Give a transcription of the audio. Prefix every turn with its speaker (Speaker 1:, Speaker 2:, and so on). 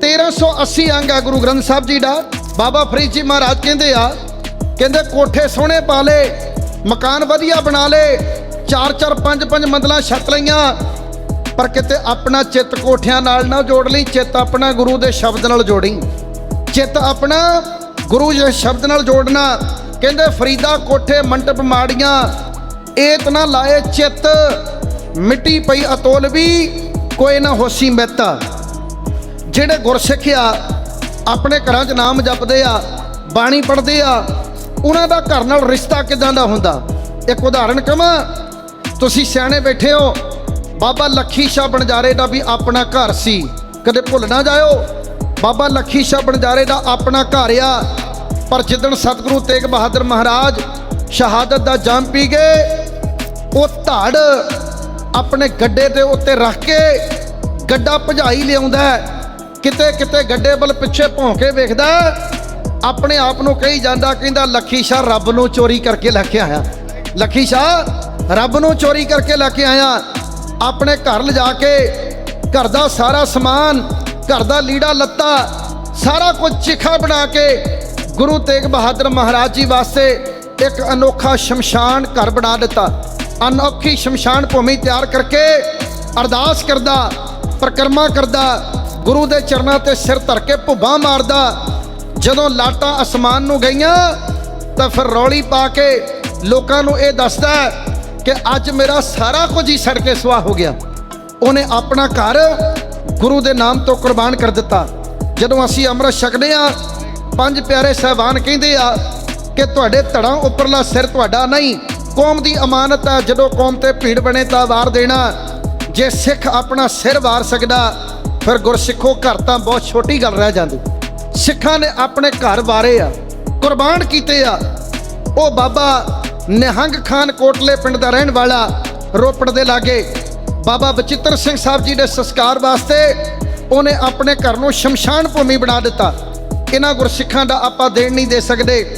Speaker 1: 1380 ਅੰਗ ਹੈ ਗੁਰੂ ਗ੍ਰੰਥ ਸਾਹਿਬ ਜੀ ਦਾ। ਬਾਬਾ ਫਰੀਦ ਜੀ ਮਹਾਰਾਜ ਕਹਿੰਦੇ ਆ, ਕਹਿੰਦੇ ਕੋਠੇ ਸੋਹਣੇ ਪਾ ਲੇ, ਮਕਾਨ ਵਧੀਆ ਬਣਾ ਲੇ, ਚਾਰ ਚਾਰ ਪੰਜ ਪੰਜ ਮੰਜ਼ਲਾਂ ਛੱਤ ਲਈਆਂ, ਪਰ ਕਿਤੇ ਆਪਣਾ ਚਿੱਤ ਕੋਠਿਆਂ ਨਾਲ ਨਾ ਜੋੜ ਲਈ, ਚਿੱਤ ਆਪਣਾ ਗੁਰੂ ਦੇ ਸ਼ਬਦ ਨਾਲ ਜੋੜੀ। ਚਿੱਤ ਆਪਣਾ ਗੁਰੂ ਦੇ ਸ਼ਬਦ ਨਾਲ ਜੋੜਨਾ, ਕਹਿੰਦੇ ਫਰੀਦਾ ਕੋਠੇ ਮੰਟਪ ਮਾੜੀਆਂ, ਏਤ ਨਾ ਲਾਏ ਚਿੱਤ, ਮਿੱਟੀ ਪਈ ਅਤੋਲ ਵੀ, ਕੋਈ ਨਾ ਹੋਸੀ ਮਹਿਤਾ। ਜਿਹੜੇ ਗੁਰਸਿੱਖ ਆ, ਆਪਣੇ ਘਰਾਂ 'ਚ ਨਾਮ ਜਪਦੇ ਆ, ਬਾਣੀ ਪੜ੍ਹਦੇ ਆ, ਉਹਨਾਂ ਦਾ ਘਰ ਨਾਲ ਰਿਸ਼ਤਾ ਕਿਦਾਂ ਦਾ ਹੁੰਦਾ? ਇੱਕ ਉਦਾਹਰਣ ਕਵਾਂ, ਤੁਸੀਂ ਸਿਆਣੇ ਬੈਠੇ ਹੋ, ਬਾਬਾ ਲੱਖੀ ਸ਼ਾਹ ਬਣਜਾਰੇ ਦਾ ਵੀ ਆਪਣਾ ਘਰ ਸੀ। ਕਦੇ ਭੁੱਲ ਨਾ ਜਾਇਓ, ਬਾਬਾ ਲੱਖੀ ਸ਼ਾਹ ਬਣਜਾਰੇ ਦਾ ਆਪਣਾ ਘਰ ਆ। ਪਰ ਜਿੱਦਣ ਸਤਿਗੁਰੂ ਤੇਗ ਬਹਾਦਰ ਮਹਾਰਾਜ ਸ਼ਹਾਦਤ ਦਾ ਜਾਮ ਪੀ ਗਏ, ਉਹ ਧੜ ਆਪਣੇ ਗੱਡੇ ਦੇ ਉੱਤੇ ਰੱਖ ਕੇ ਗੱਡਾ ਭਜਾਈ ਲਿਆਉਂਦਾ ਹੈ। ਕਿਤੇ ਕਿਤੇ ਗੱਡੇ ਵੱਲ ਪਿੱਛੇ ਭੌਂ ਕੇ ਵੇਖਦਾ ਆਪਣੇ ਆਪ ਨੂੰ ਕਹੀ ਜਾਂਦਾ, ਕਹਿੰਦਾ, ਲੱਖੀ ਸ਼ਾਹ, ਰੱਬ ਨੂੰ ਚੋਰੀ ਕਰਕੇ ਲੈ ਕੇ ਆਇਆ। ਲੱਖੀ ਸ਼ਾਹ, ਰੱਬ ਨੂੰ ਚੋਰੀ ਕਰਕੇ ਲੈ ਕੇ ਆਇਆ। ਆਪਣੇ ਘਰ ਲਿਜਾ ਕੇ ਘਰ ਦਾ ਸਾਰਾ ਸਮਾਨ, ਘਰ ਦਾ ਲੀੜਾ, ਲੱਤਾ, ਸਾਰਾ ਕੁਝ ਚਿਖਾ ਬਣਾ ਕੇ ਗੁਰੂ ਤੇਗ ਬਹਾਦਰ ਮਹਾਰਾਜ ਜੀ ਵਾਸਤੇ ਇੱਕ ਅਨੋਖਾ ਸ਼ਮਸ਼ਾਨ ਘਰ ਬਣਾ ਦਿੱਤਾ। ਅਨੋਖੀ ਸ਼ਮਸ਼ਾਨ ਭੂਮੀ ਤਿਆਰ ਕਰਕੇ ਅਰਦਾਸ ਕਰਦਾ, ਪ੍ਰਕਰਮਾ ਕਰਦਾ ਗੁਰੂ ਦੇ ਚਰਨਾਂ ਤੇ ਸਿਰ ਧਰ ਕੇ ਭੁੱਬਾਂ ਮਾਰਦਾ। ਜਦੋਂ ਲਾਟਾਂ ਅਸਮਾਨ ਨੂੰ ਗਈਆਂ, ਤਾਂ ਫਿਰ ਰੌਲੀ ਪਾ ਕੇ ਲੋਕਾਂ ਨੂੰ ਇਹ ਦੱਸਦਾ ਕਿ ਅੱਜ ਮੇਰਾ ਸਾਰਾ ਕੁਝ ਹੀ ਸੜ ਕੇ ਸੁਆਹ ਹੋ ਗਿਆ। ਉਹਨੇ ਆਪਣਾ ਘਰ ਗੁਰੂ ਦੇ ਨਾਮ ਤੋਂ ਕੁਰਬਾਨ ਕਰ ਦਿੱਤਾ। ਜਦੋਂ ਅਸੀਂ ਅੰਮ੍ਰਿਤ ਛਕਦੇ ਆ ਪੰਜ ਪਿਆਰੇ ਸਹਿਬਾਨ ਕਹਿੰਦੇ ਆ ਕਿ ਤੁਹਾਡੇ ਧੜਾਂ ਉੱਪਰਲਾ ਸਿਰ ਤੁਹਾਡਾ ਨਹੀਂ, ਕੌਮ ਦੀ ਅਮਾਨਤ ਆ। ਜਦੋਂ ਕੌਮ ਤੇ ਭੀੜ ਬਣੇ ਤਾਂ ਵਾਰ ਦੇਣਾ। ਜੇ ਸਿੱਖ ਆਪਣਾ ਸਿਰ ਵਾਰ ਸਕਦਾ ਫਿਰ ਗੁਰਸਿੱਖੋ ਘਰ ਤਾਂ ਬਹੁਤ ਛੋਟੀ ਗੱਲ ਰਹਿ ਜਾਂਦੀ। ਸਿੱਖਾਂ ਨੇ ਆਪਣੇ ਘਰ ਵਾਰੇ ਆ, ਕੁਰਬਾਨ ਕੀਤੇ ਆ। ਉਹ ਬਾਬਾ ਨਿਹੰਗ ਖਾਨ ਕੋਟਲੇ ਪਿੰਡ ਦਾ ਰਹਿਣ ਵਾਲਾ ਰੋਪੜ ਦੇ ਲਾਗੇ, ਬਾਬਾ ਬਚਿੱਤਰ ਸਿੰਘ ਸਾਹਿਬ ਜੀ ਦੇ ਸੰਸਕਾਰ ਵਾਸਤੇ ਉਹਨੇ ਆਪਣੇ ਘਰ ਨੂੰ ਸ਼ਮਸ਼ਾਨ ਭੂਮੀ ਬਣਾ ਦਿੱਤਾ। ਇਹਨਾਂ ਗੁਰਸਿੱਖਾਂ ਦਾ ਆਪਾਂ ਦੇਣ ਨਹੀਂ ਦੇ ਸਕਦੇ।